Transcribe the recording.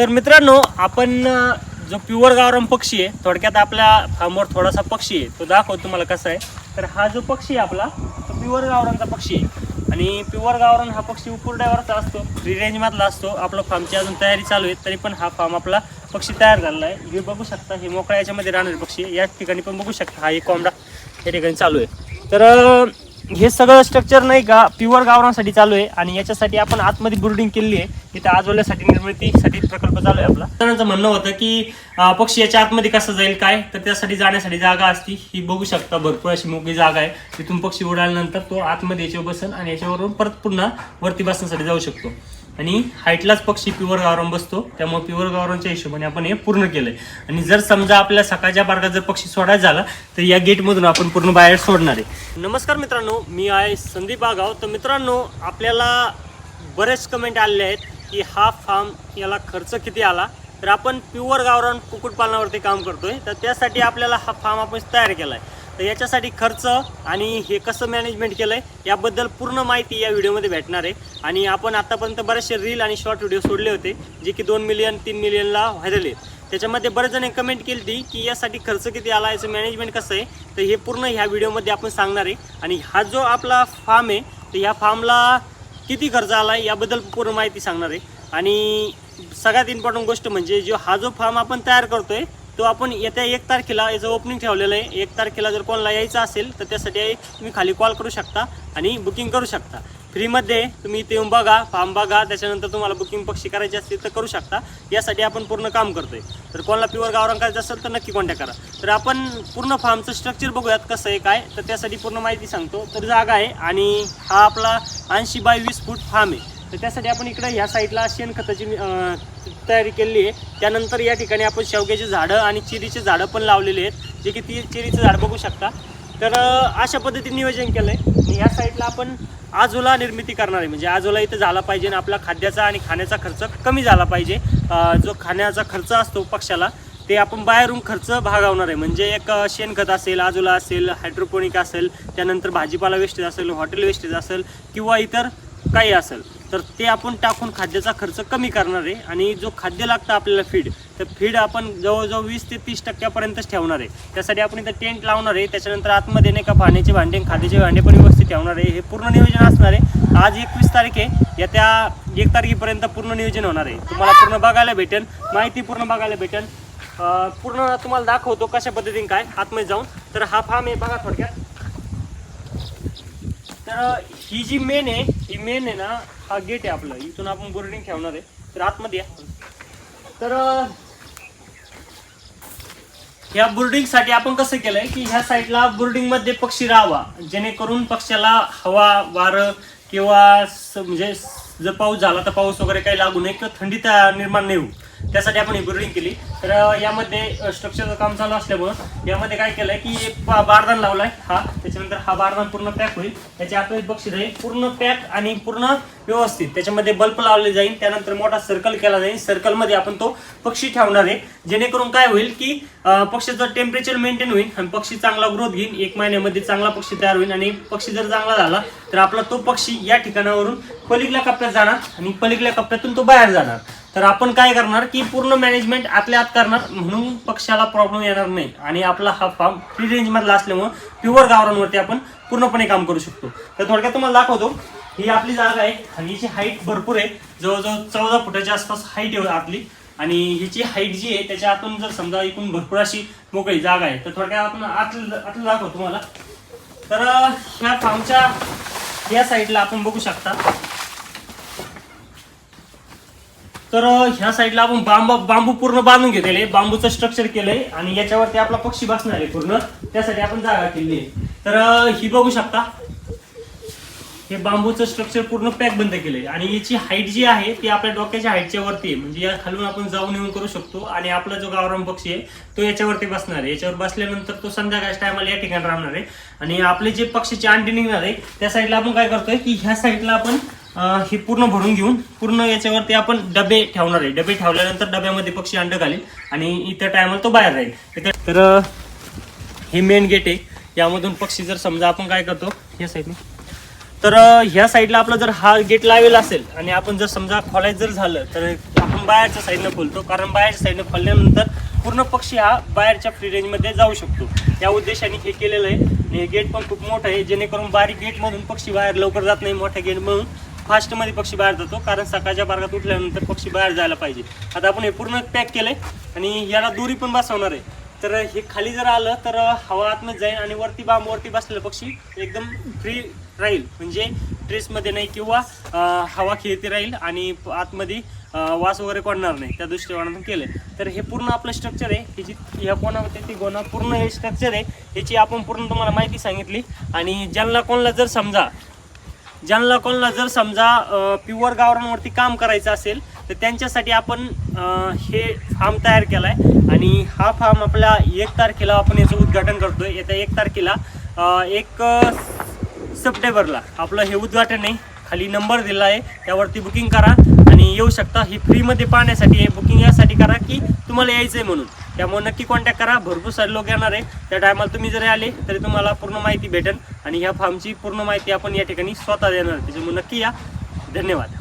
तर मित्रांनो आपण जो प्युअर गावरान पक्षी आहे थोडक्यात आपल्या फार्मवर थोडासा पक्षी आहे तो दाखवतो तुम्हाला कसा आहे. तर हा जो पक्षी आहे आपला तो प्युअर गावरानचा पक्षी आहे. आणि प्युअर गावरान हा पक्षी उकुरड्यावरचा असतो फ्री रेंजमधला असतो. आपलं फार्मची अजून तयारी चालू आहे तरी पण हा फार्म आपला पक्षी तयार झालेला आहे. हे बघू शकता हे मोकळ्या याच्यामध्ये राहणारे पक्षी या ठिकाणी पण बघू शकता हा एक कोंबडा या ठिकाणी चालू आहे. तर हे सगळं स्ट्रक्चर नाही का प्युअर गावरांसाठी चालू आहे आणि याच्यासाठी आपण आतमध्ये बुर्डिंग केलेली आहे. इथं आजवल्यासाठी निर्मितीसाठी प्रकल्प चालू आहे आपला. त्यांचं म्हणणं होतं की पक्षी याच्या आतमध्ये कसं जाईल काय? तर त्यासाठी जाण्यासाठी जागा असती. ही बघू शकता भरपूर अशी मोकळी जागा आहे. तिथून पक्षी उडाल्यानंतर तो आतमध्ये याच्यावर बसन आणि याच्यावरून परत पुन्हा वरती बसण्यासाठी जाऊ शकतो. आणि हाईटलाच पक्षी प्युअर गावरान बसतो. त्यामुळे प्युअर गावरांच्या हिशोबाने आपण हे पूर्ण केलंय. आणि जर समजा आपल्या सकाळच्या मार्गात जर पक्षी सोडायचा झाला तर या गेटमधून आपण पूर्ण बाहेर सोडणार आहे. नमस्कार मित्रांनो मी आहे संदीप आगाव. तर मित्रांनो आपल्याला बरेच कमेंट आलेले आहेत की हा फार्म याला खर्च किती आला? तर आपण प्युअर गावरान कुक्कुटपालनावरती काम करतोय. तर त्यासाठी आपल्याला हा फार्म आपण तयार केला आहे तर याच्यासाठी खर्च आणि हे कसं मॅनेजमेंट केलं आहे याबद्दल पूर्ण माहिती या व्हिडिओमध्ये भेटणार आहे. आणि आपण आतापर्यंत बरेचसे रील आणि शॉर्ट व्हिडिओ सोडले होते जे की दोन मिलियन तीन मिलियनला व्हायरल आहेत. त्याच्यामध्ये बरेच जण कमेंट केली होती की यासाठी खर्च किती आला याचं मॅनेजमेंट कसं आहे? तर हे पूर्ण ह्या व्हिडिओमध्ये आपण सांगणार आहे. आणि हा जो आपला फार्म आहे तर ह्या फार्मला किती खर्च आला आहे याबद्दल पूर्ण माहिती सांगणार आहे. आणि सगळ्यात इम्पॉर्टंट गोष्ट म्हणजे जो हा जो फार्म आपण तयार करतो आहे तो आपण येत्या एक तारखेला याचं ओपनिंग ठेवलेलं आहे. एक तारखेला जर कोणाला यायचं असेल तर त्यासाठी तुम्ही खाली कॉल करू शकता आणि बुकिंग करू शकता. फ्रीमध्ये तुम्ही इथे येऊन बघा फार्म बघा त्याच्यानंतर तुम्हाला बुकिंग पक्षी करायची असतील तर करू शकता. यासाठी आपण पूर्ण काम करतो आहे तर कोणाला प्युअर गावरान करायचं असेल तर नक्की कॉन्टॅक्ट करा. तर आपण पूर्ण फार्मचं स्ट्रक्चर बघूयात कसं आहे काय. तर त्यासाठी पूर्ण माहिती सांगतो. तर जागा आहे आणि हा आपला ऐंशी बाय वीस फूट फार्म आहे. तर त्यासाठी आपण इकडे ह्या साईडला शेणखताची तयारी केलेली आहे. त्यानंतर या ठिकाणी आपण शेवग्याची झाडं आणि चिरीचे झाडं पण लावलेली आहेत. जे की ती चिरीचं झाड बघू शकता. तर अशा पद्धतीने नियोजन केलं आहे आणि या साईडला आपण आजोला निर्मिती करणार आहे. म्हणजे आजोला इथं झाला पाहिजे आणि आपला खाद्याचा आणि खाण्याचा खर्च कमी झाला पाहिजे. जो खाण्याचा खर्च असतो पक्षाला ते आपण बाहेरून खर्च भागवणार आहे. म्हणजे एक शेणखत असेल आजोला असेल हायड्रोपोनिक असेल त्यानंतर भाजीपाला वेस्टेज असेल हॉटेल वेस्टेज असेल किंवा इतर काही असेल. तर ते आपण टाकून खाद्याचा खर्च कमी करणार आहे आणि जो खाद्य लागतं आपल्याला फीड तर फीड आपण जवळजवळ वीस ते तीस टक्क्यापर्यंतच ठेवणार आहे. त्यासाठी आपण इथं टेंट लावणार आहे. त्याच्यानंतर आतमध्ये नाही का पाण्याचे भांडे खाद्याचे भांडे पण व्यवस्थित ठेवणार आहे. हे पूर्ण नियोजन असणार आहे. आज एकवीस तारीख आहे. येत्या एक तारखेपर्यंत पूर्ण नियोजन होणार आहे. तुम्हाला पूर्ण बघायला भेटेल. माहिती पूर्ण बघायला भेटेल. पूर्ण तुम्हाला दाखवतो कशा पद्धतीने काय आतमध्ये जाऊन. तर हा फार्म आहे. बघा थोडक्यात. तर ही जी मेन आहे ही मेन आहे ना हा गेट आहे आपलं. इथून आपण बोर्डिंग ठेवणार आहे. तर आतमध्ये या. तर ह्या बोर्डिंगसाठी आपण कसं केलंय की ह्या साईडला बोर्डिंगमध्ये पक्षी राहावा. जेणेकरून पक्ष्याला हवा वारं किंवा म्हणजे जर पाऊस झाला तर पाऊस वगैरे काही लागू नये किंवा थंडी निर्माण नाही होऊ. त्यासाठी आपण ही केली. तर यामध्ये स्ट्रक्चरचं काम चालू असल्यामुळं यामध्ये काय केलंय की बारदान लावलाय हा. त्याच्यानंतर हा बारदान पूर्ण पॅक होईल. त्याच्या आतमध्ये बक्षीस आहे. पूर्ण पॅक आणि पूर्ण व्यवस्थित. त्याच्यामध्ये बल्ब लावले जाईल. त्यानंतर मोठा सर्कल केला जाईल. सर्कलमध्ये आपण तो पक्षी ठेवणार आहे. जेणेकरून काय होईल की अं, पक्षीचं टेम्परेचर मेंटेन होईल आणि पक्षी चांगला ग्रोथ घेईल एक महिन्यामध्ये चांगला पक्षी तयार होईल. आणि पक्षी जर चांगला झाला तर आपला तो पक्षी या ठिकाणावरून पलीकडल्या कप्प्यात जाणार आणि पलीकडल्या कप्प्यातून तो बाहेर जाणार. तर आपण काय करणार की पूर्ण मॅनेजमेंट आतल्या आत करणार म्हणून पक्षाला प्रॉब्लेम येणार नाही. आणि आपला हा फार्म फ्री रेंजमधला असल्यामुळं प्युअर गावरांवरती आपण पूर्णपणे काम करू शकतो. तर थोडक्यात तुम्हाला दाखवतो ही आपली जागा आहे आणि हिची हाईट भरपूर आहे. जवळजवळ चौदा फुटाच्या आसपास हाईट आहे आपली. आणि हिची हाईट जी आहे त्याच्या आतून जर समजा एकूण भरपूर अशी मोकळी जागा आहे तर थोडक्यात आपण आत आतलं दाखवतो तुम्हाला. तर ह्या फार्मच्या या साईडला आपण बघू शकता. तर ह्या साईडला आपण बांबू बांबू पूर्ण बांधून घेतलेले. बांबूचं स्ट्रक्चर केलंय आणि याच्यावरती आपला पक्षी बसणार आहे पूर्ण. त्यासाठी आपण जागा केली तर ही बघू शकता. हे बांबूचं स्ट्रक्चर पूर्ण पॅक बंद केलंय. आणि याची हाईट जी आहे ती आपल्या डोक्याच्या हाईटच्या वरती आहे. म्हणजे या खालून आपण जाऊन येऊन करू शकतो. आणि आपला जो गावराम पक्षी आहे तो याच्यावरती बसणार आहे. याच्यावर बसल्यानंतर तो संध्याकाळच्या टायमाला या ठिकाणी राहणार आहे. आणि आपले जे पक्षीचे अंडी निघणार आहे त्या साईडला आपण काय करतोय की ह्या साईडला आपण हे पूर्ण भरून घेऊन पूर्ण याच्यावरती आपण डबे ठेवणार आहे. डबे ठेवल्यानंतर डब्यामध्ये पक्षी अंड घालेल आणि इतर टायमाला तो बाहेर राहील. तर- हे मेन गेट आहे. यामधून पक्षी जर समजा आपण काय करतो या साईडने तर ह्या साईडला आपला जर हा गेट लावलेला असेल आणि आपण जर समजा खोलायचं जर झालं तर आपण बाहेरच्या साईडनं खोलतो. कारण बाहेरच्या साईडनं खोलल्यानंतर पूर्ण पक्षी हा बाहेरच्या फ्री रेंजमध्ये जाऊ शकतो. या उद्देशाने हे केलेलं आहे. आणि हे गेट पण खूप मोठं आहे. जेणेकरून बारीक गेटमधून पक्षी बाहेर लवकर जात नाही मोठ्या गेटमधून फास्टमध्ये पक्षी बाहेर जातो कारण सकाळच्या भागात उठल्यानंतर पक्षी बाहेर जायला पाहिजे. आता आपण हे पूर्ण पॅक केलंय आणि याला दोरी पण बसवणार आहे. तर हे खाली जर आलं तर हवा आतमध्ये जाईल आणि वरती बांबवरती बसलेलं पक्षी एकदम फ्री राहील. म्हणजे ट्रेसमध्ये नाही किंवा हवा खेळती राहील आणि आतमध्ये वास वगैरे पडणार नाही. त्या दृष्टिकोनातून केलं तर हे पूर्ण आपलं स्ट्रक्चर आहे. ह्याची ह्या कोणा होते ती गोणा पूर्ण हे स्ट्रक्चर आहे ह्याची आपण पूर्ण तुम्हाला माहिती सांगितली. आणि ज्यांना कोणाला जर समजा ज्यांना कोणाला जर समजा प्युअर गावरांवरती काम करायचं असेल तर त्यांच्यासाठी आपण हे फार्म तयार केला आहे आणि हा फार्म आपल्या एक तारखेला आपण याचं उद्घाटन करतो आहे येत्या एक तारखेला एक सप्टेंबरला. आपलं हे उद्घाटन आहे. खाली नंबर दिला आहे. त्यावरती बुकिंग करा. आणि येऊ शकता. ही फ्रीमध्ये पाहण्यासाठी हे बुकिंग यासाठी करा की तुम्हाला यायचं आहे म्हणून. त्यामुळे नक्की कॉन्टॅक्ट करा. भरपूर सारे लोक येणार आहे. त्या टायमाला तुम्ही जरी आले तरी तुम्हाला पूर्ण माहिती भेटेल. आणि ह्या फार्मची पूर्ण माहिती आपण या ठिकाणी स्वतः देणार. त्याच्यामुळे नक्की या. धन्यवाद.